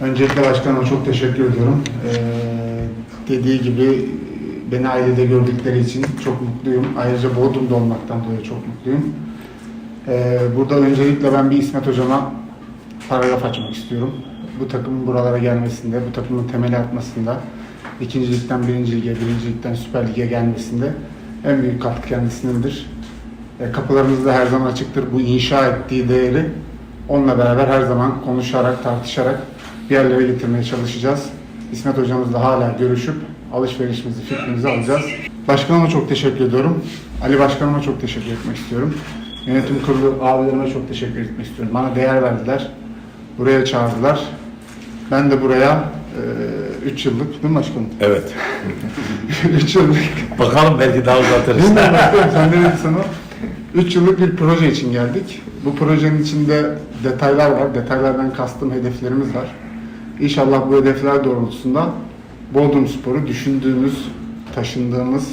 Öncelikle başkanıma çok teşekkür ediyorum. Ee, dediği gibi beni ailede gördükleri için çok mutluyum. Ayrıca Bodrum'da olmaktan dolayı çok mutluyum. Ee, burada öncelikle ben bir İsmet Hocama paragraf açmak istiyorum. Bu takımın buralara gelmesinde, bu takımın temeli atmasında, ikincilikten birinci lige, birincilikten süper lige gelmesinde en büyük katkı kendisindendir. E, kapılarımız da her zaman açıktır. Bu inşa ettiği değeri onunla beraber her zaman konuşarak, tartışarak bir yerlere getirmeye çalışacağız. İsmet hocamızla hala görüşüp alışverişimizi, fikrimizi alacağız. Başkanıma çok teşekkür ediyorum. Ali Başkanıma çok teşekkür etmek istiyorum. Yönetim kurulu abilerime çok teşekkür etmek istiyorum. Bana değer verdiler. Buraya çağırdılar. Ben de buraya 3 yıllık, değil mi başkanım? Evet. 3 yıllık Bakalım belki daha uzatırız. Bilmiyorum başkanım, sen ne dedin sana? 3 yıllık bir proje için geldik. Bu projenin içinde detaylar var. Detaylardan kastım hedeflerimiz var. İnşallah bu hedefler doğrultusunda Bodrum Spor'u düşündüğümüz, taşındığımız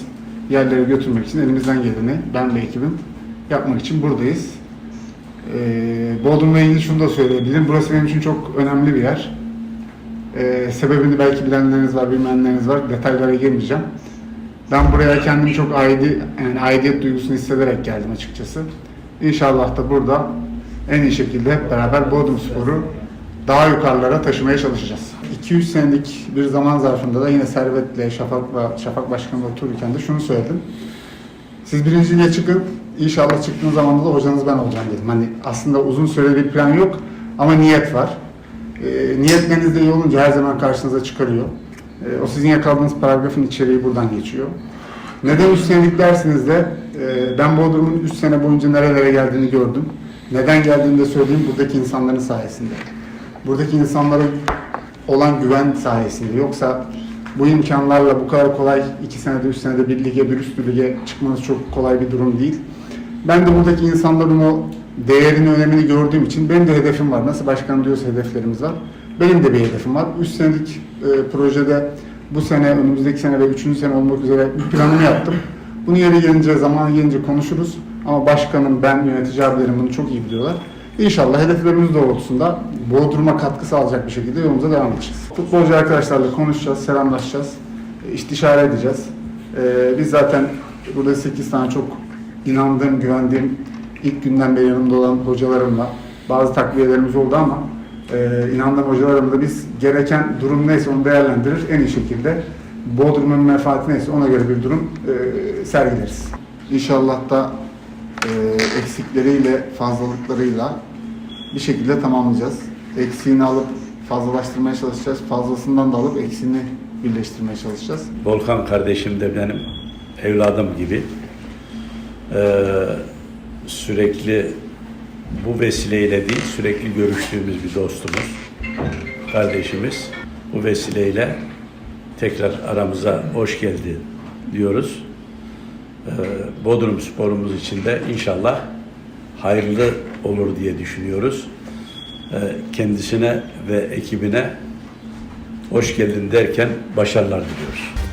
yerlere götürmek için elimizden geleni ben ve ekibim yapmak için buradayız. Ee, Bodrum'la ilgili şunu da söyleyebilirim. Burası benim için çok önemli bir yer. Ee, sebebini belki bilenleriniz var, bilmeyenleriniz var. Detaylara girmeyeceğim. Ben buraya kendimi çok aidi, yani aidiyet duygusunu hissederek geldim açıkçası. İnşallah da burada en iyi şekilde hep beraber Bodrum Spor'u daha yukarılara taşımaya çalışacağız. 2-3 senelik bir zaman zarfında da yine Servet'le, Şafak'la, Şafak Başkan'la otururken de şunu söyledim. Siz birinciliğe çıkın, inşallah çıktığınız zaman da hocanız ben olacağım dedim. Hani aslında uzun süreli bir plan yok ama niyet var. E, niyetleriniz de iyi olunca her zaman karşınıza çıkarıyor. E, o sizin yakaladığınız paragrafın içeriği buradan geçiyor. Neden 3 senelik dersiniz de e, ben Bodrum'un 3 sene boyunca nerelere geldiğini gördüm. Neden geldiğini de söyleyeyim buradaki insanların sayesinde. Buradaki insanlara olan güven sayesinde. Yoksa bu imkanlarla bu kadar kolay 2 senede 3 senede bir lige bir üst lige çıkmanız çok kolay bir durum değil. Ben de buradaki insanların o değerini, önemini gördüğüm için benim de hedefim var. Nasıl başkan diyorsa hedeflerimiz var. Benim de bir hedefim var. 3 senelik e, projede bu sene, önümüzdeki sene ve 3. sene olmak üzere bir planımı yaptım. Bunu yeri gelince, zamanı gelince konuşuruz. Ama başkanım, ben, yönetici abilerim bunu çok iyi biliyorlar. İnşallah hedeflerimiz doğrultusunda Bodrum'a katkı sağlayacak bir şekilde yolumuza devam edeceğiz. Futbolcu arkadaşlarla konuşacağız, selamlaşacağız, e, istişare edeceğiz. E, biz zaten burada 8 tane çok inandığım, güvendiğim, ilk günden beri yanımda olan hocalarımla bazı takviyelerimiz oldu ama e, inandığım hocalarımla biz gereken durum neyse onu değerlendirir en iyi şekilde Bodrum'un menfaati neyse ona göre bir durum e, sergileriz. İnşallah da e, eksikleriyle, fazlalıklarıyla bir şekilde tamamlayacağız. Eksiğini alıp fazlalaştırmaya çalışacağız. Fazlasından da alıp eksiğini birleştirmeye çalışacağız. Volkan kardeşim de benim evladım gibi. Ee, sürekli bu vesileyle değil, sürekli görüştüğümüz bir dostumuz, kardeşimiz. Bu vesileyle tekrar aramıza hoş geldi diyoruz. Ee, Bodrum sporumuz için de inşallah hayırlı olur diye düşünüyoruz. Ee, kendisine ve ekibine hoş geldin derken başarılar diliyoruz.